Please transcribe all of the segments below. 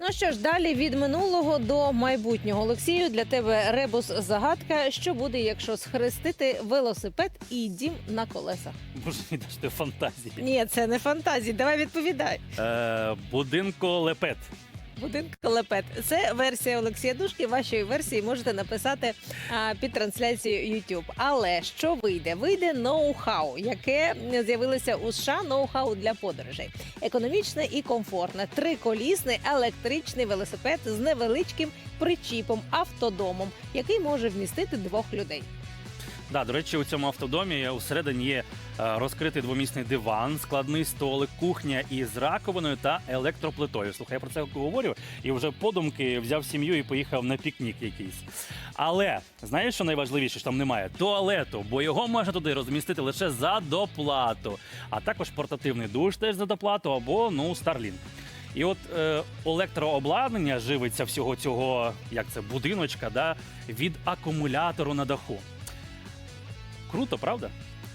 Ну що ж, далі від минулого до майбутнього. Олексію, для тебе ребус загадка. Що буде, якщо схрестити велосипед і дім на колесах? Не даш ти фантазії. Ні, це не фантазії. Давай відповідай. Е, будинко лепет. Будинок лепет. Це версія Олексія Душки. Вашої версії можете написати а, під трансляцією YouTube. Але що вийде? Вийде ноу-хау, яке з'явилося у США ноу-хау для подорожей. Економічне і комфортне, триколісний електричний велосипед з невеличким причіпом, автодомом, який може вмістити двох людей. Да, до речі, у цьому автодомі усередині є е, розкритий двомісний диван, складний столик, кухня із раковиною та електроплитою. Слухай, я про це говорю і вже подумки взяв сім'ю і поїхав на пікнік якийсь. Але знаєш, що найважливіше, що там немає туалету, бо його можна туди розмістити лише за доплату, а також портативний душ теж за доплату або ну Starlink. І от е, електрообладнання живиться всього цього, як це будиночка, да, від акумулятору на даху. Круто, правда?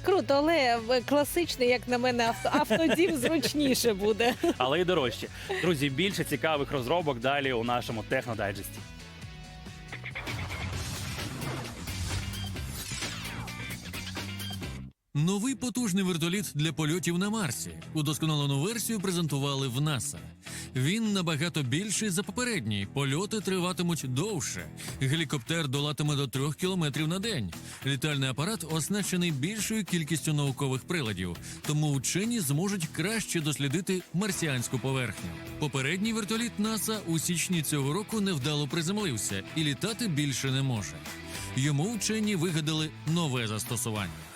Круто, але класичний, як на мене, авто, автодім зручніше буде. Але й дорожче. Друзі, більше цікавих розробок далі у нашому технодайджесті. Новий потужний вертоліт для польотів на Марсі. Удосконалену версію презентували в НАСА. Він набагато більший за попередній. Польоти триватимуть довше. Гелікоптер долатиме до трьох кілометрів на день. Літальний апарат оснащений більшою кількістю наукових приладів, тому вчені зможуть краще дослідити марсіанську поверхню. Попередній вертоліт НАСА у січні цього року невдало приземлився і літати більше не може. Йому вчені вигадали нове застосування.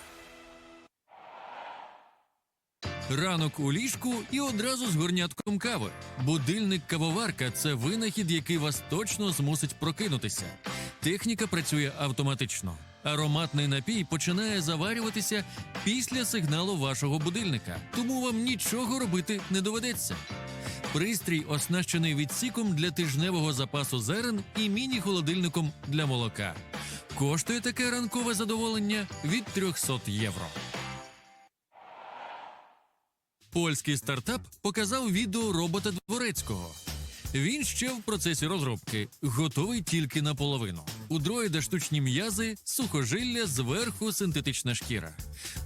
Ранок у ліжку і одразу з горнятком кави. Будильник кавоварка це винахід, який вас точно змусить прокинутися. Техніка працює автоматично. Ароматний напій починає заварюватися після сигналу вашого будильника, тому вам нічого робити не доведеться. Пристрій оснащений відсіком для тижневого запасу зерен і міні-холодильником для молока. Коштує таке ранкове задоволення від 300 євро. Польський стартап показав відео робота дворецького. Він ще в процесі розробки, готовий тільки наполовину. У дроїда штучні м'язи, сухожилля, зверху синтетична шкіра.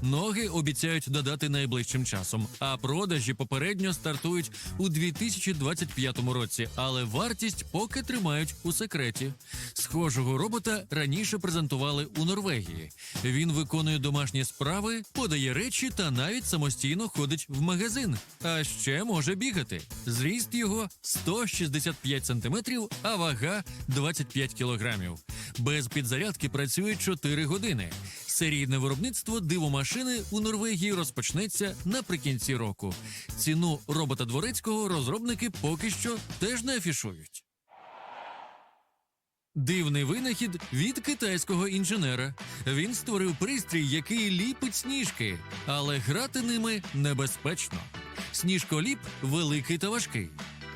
Ноги обіцяють додати найближчим часом, а продажі попередньо стартують у 2025 році, але вартість поки тримають у секреті. Схожого робота раніше презентували у Норвегії. Він виконує домашні справи, подає речі та навіть самостійно ходить в магазин. А ще може бігати. Зріст його 165 сантиметрів, а вага 25 кілограмів. Без підзарядки працює 4 години. Серійне виробництво дивомашини у Норвегії розпочнеться наприкінці року. Ціну робота дворецького розробники поки що теж не афішують. Дивний винахід від китайського інженера. Він створив пристрій, який ліпить сніжки, але грати ними небезпечно. Сніжколіп великий та важкий.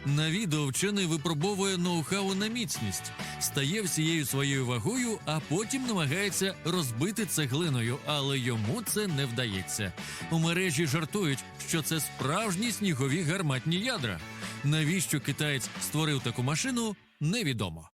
На відео вчений випробовує ноу-хау на міцність, стає всією своєю вагою, а потім намагається розбити цеглиною, але йому це не вдається. У мережі жартують, що це справжні снігові гарматні ядра. Навіщо китаєць створив таку машину, невідомо.